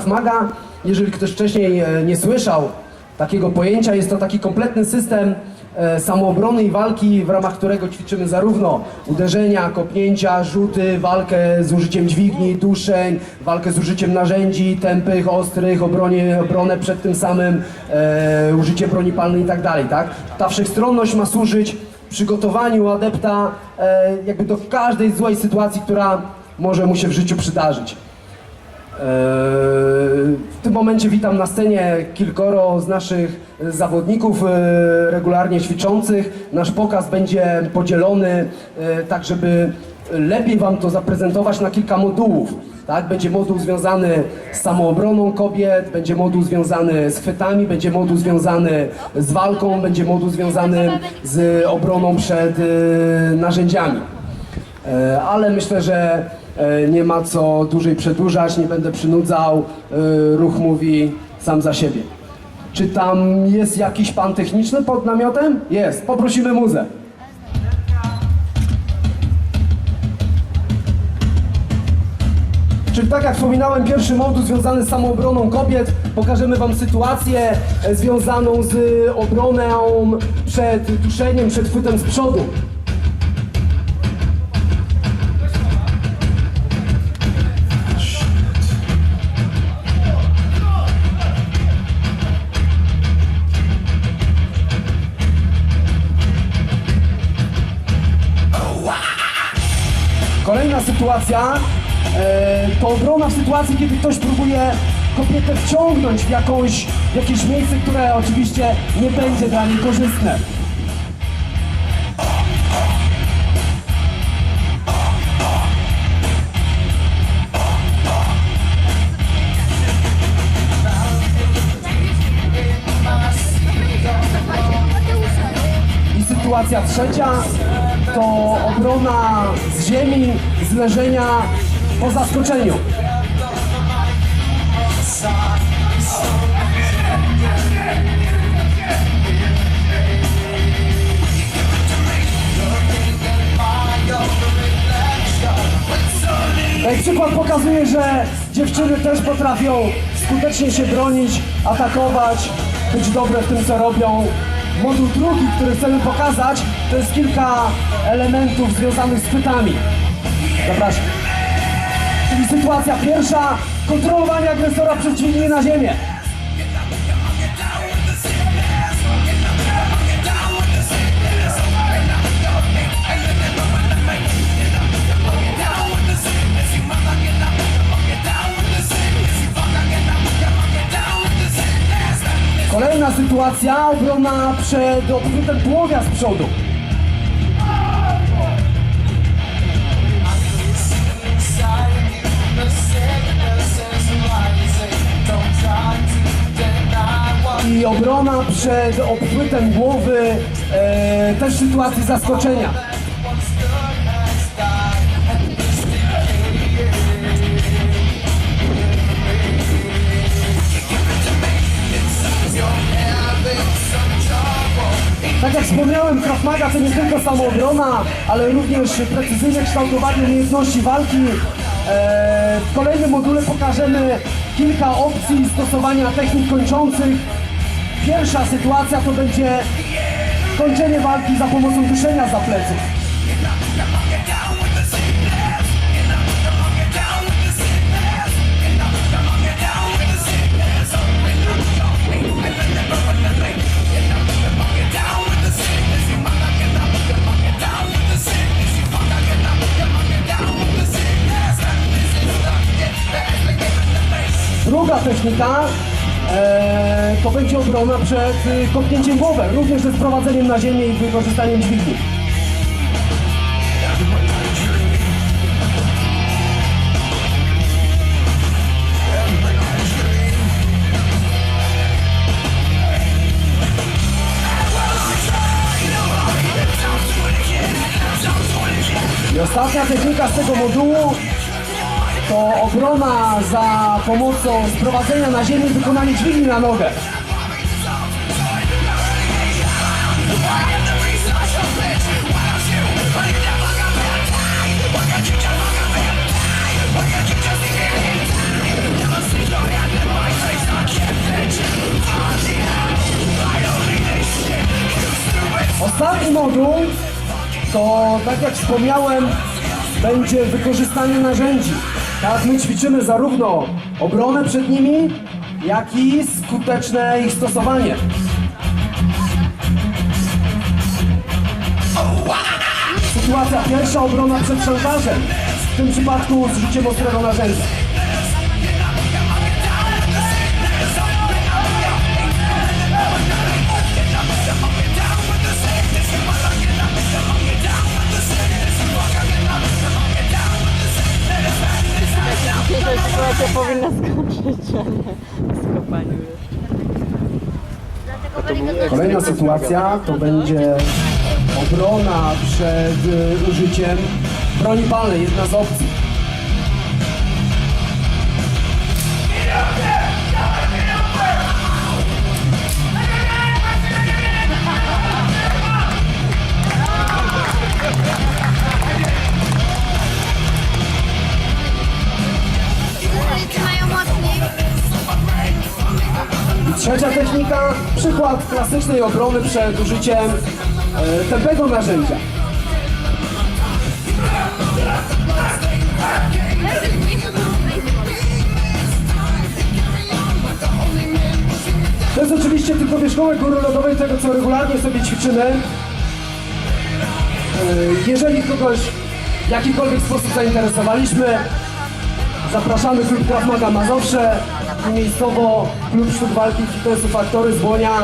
Krav jeżeli ktoś wcześniej e, nie słyszał takiego pojęcia, jest to taki kompletny system e, samoobrony i walki, w ramach którego ćwiczymy zarówno uderzenia, kopnięcia, rzuty, walkę z użyciem dźwigni, duszeń, walkę z użyciem narzędzi tępych, ostrych, obronie, obronę przed tym samym, e, użycie broni palnej i tak dalej, tak? Ta wszechstronność ma służyć przygotowaniu adepta e, jakby do każdej złej sytuacji, która może mu się w życiu przydarzyć. E, W tym momencie witam na scenie kilkoro z naszych zawodników e, regularnie ćwiczących. Nasz pokaz będzie podzielony e, tak, żeby lepiej Wam to zaprezentować na kilka modułów. Tak? Będzie moduł związany z samoobroną kobiet, będzie moduł związany z chwytami, będzie moduł związany z walką, będzie moduł związany z obroną przed narzędziami. Ale myślę, że nie ma co dłużej przedłużać, nie będę przynudzał. E, Ruch mówi sam za siebie. Czy tam jest jakiś pan techniczny pod namiotem? Jest, poprosimy muzę. Czyli tak jak wspominałem, pierwszy moduł związany z samoobroną kobiet. Pokażemy Wam sytuację e, związaną z obroną przed duszeniem, przed chwytem z przodu. Sytuacja e, to obrona w sytuacji, kiedy ktoś próbuje kobietę wciągnąć w, jakąś, w jakieś miejsce, które oczywiście nie będzie dla niej korzystne. Sytuacja trzecia to obrona z ziemi, z leżenia po zaskoczeniu. Przykład pokazuje, że dziewczyny też potrafią skutecznie się bronić, atakować, być dobre w tym, co robią. Moduł drugi, który chcemy pokazać, to jest kilka elementów związanych z chwytami. Zapraszam. Czyli sytuacja pierwsza, kontrolowanie agresora przez dźwignię na ziemię. Kolejna sytuacja, obrona przed odwrótem tułowia z przodu. I obrona przed obchwytem głowy, e, też sytuacji zaskoczenia. Wspomniałem, Krav Maga to nie tylko samoobrona, ale również precyzyjne kształtowanie umiejętności walki. E, W kolejnym module pokażemy kilka opcji stosowania technik kończących. Pierwsza sytuacja to będzie kończenie walki za pomocą duszenia za pleców. Technika e, to będzie obrona przed y, kopnięciem również ze sprowadzeniem na ziemię i wykorzystaniem dźwigni. I ostatnia technika z tego modułu to obrona za pomocą sprowadzenia na ziemię wykonanie dźwigni na nogę. Ostatni moduł to, tak jak wspomniałem, będzie wykorzystanie narzędzi. Tak, my ćwiczymy zarówno obronę przed nimi, jak i skuteczne ich stosowanie. Sytuacja pierwsza, obrona przed szantażem. W tym przypadku z użyciem ostrego narzędzia. Nie jeszcze. Kolejna sytuacja to będzie obrona przed y, użyciem broni palnej, jedna z opcji. Trzecia technika, przykład klasycznej obrony przed użyciem e, tępego narzędzia. To jest oczywiście tylko wierzchołek góry lodowej tego, co regularnie sobie ćwiczymy. E, Jeżeli kogoś w jakikolwiek sposób zainteresowaliśmy, zapraszamy klub Krav Mazowsze miejscowo klub sztuk walki fitnessu Faktory z Błonia.